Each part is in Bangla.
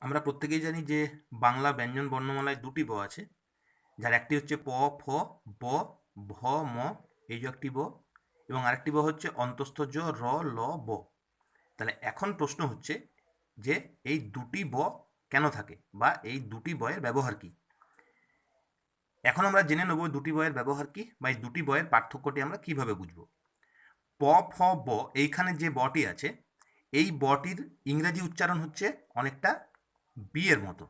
আমরা প্রত্যেকেই জানি যে বাংলা ব্যঞ্জন বর্ণমালায় দুটি ব আছে। যার একটি হচ্ছে প, ফ, ব, ভ, ম, এই যে একটি ব। এবং আরেকটি ব হচ্ছে অন্তস্থ জ র, ল, ব। তাহলে এখন প্রশ্ন হচ্ছে যে এই দুটি ব কেন থাকে বা এই দুটি বয়ের ব্যবহার কি? এখন আমরা জেনে নেব দুটি বয়ের ব্যবহার কি বা এই দুটি বয়ের পার্থক্যটি আমরা কীভাবে বুঝব। প, ফ, ব, এইখানে যে বটি আছে এই বটির ইংরেজি উচ্চারণ হচ্ছে অনেকটা বি এর মতো।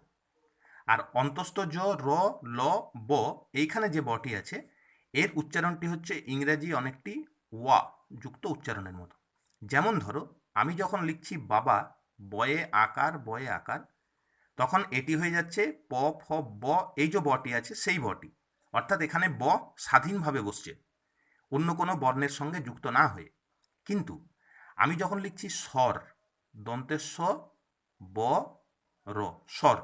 আর অন্তস্থ জ, র, ল, ব এইখানে যে বটি আছে, এর উচ্চারণটি হচ্ছে ইংরেজি অনেকটি ওয়া, যুক্ত উচ্চারণের মতো। যেমন ধরো, আমি যখন লিখছি বাবা, বয়ে আকার বয়ে আকার, তখন এটি হয়ে যাচ্ছে প, ফ, ব, এই যে বটি আছে সেই বটি। অর্থাৎ এখানে ব স্বাধীনভাবে বসছে, অন্য কোনো বর্ণের সঙ্গে যুক্ত না হয়ে। কিন্তু আমি যখন লিখছি স্বর দন্তেস্ব ব, র, স্বর,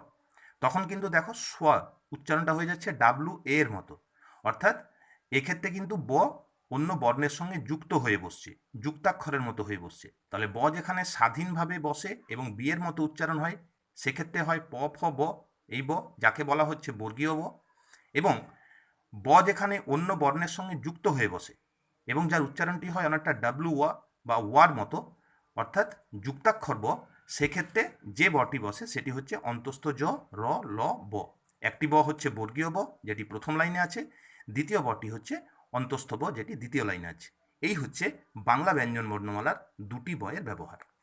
তখন কিন্তু দেখো স্ব উচ্চারণটা হয়ে যাচ্ছে ডাব্লু এর মতো। অর্থাৎ এক্ষেত্রে কিন্তু ব অন্য বর্ণের সঙ্গে যুক্ত হয়ে বসছে, যুক্তাক্ষরের মতো হয়ে বসছে। তাহলে ব যেখানে স্বাধীনভাবে বসে এবং বিয়ের মতো উচ্চারণ হয়, সেক্ষেত্রে হয় প, ফ, ব, এই ব যাকে বলা হচ্ছে বর্গীয় ব। এবং ব যেখানে অন্য বর্ণের সঙ্গে যুক্ত হয়ে বসে এবং যার উচ্চারণটি হয় অনেকটা ডাব্লু ওয়া বা ওয়ার মতো, অর্থাৎ যুক্তাক্ষর ব সেক্ষেত্রে যে বটি বসে সেটি হচ্ছে অন্তস্থ জ র, ল, ব। একটি ব হচ্ছে বর্গীয় ব, যেটি প্রথম লাইনে আছে। দ্বিতীয় বটি হচ্ছে অন্তস্থ ব, যেটি দ্বিতীয় লাইনে আছে। এই হচ্ছে বাংলা ব্যঞ্জন বর্ণমালার দুটি বয়ের ব্যবহার।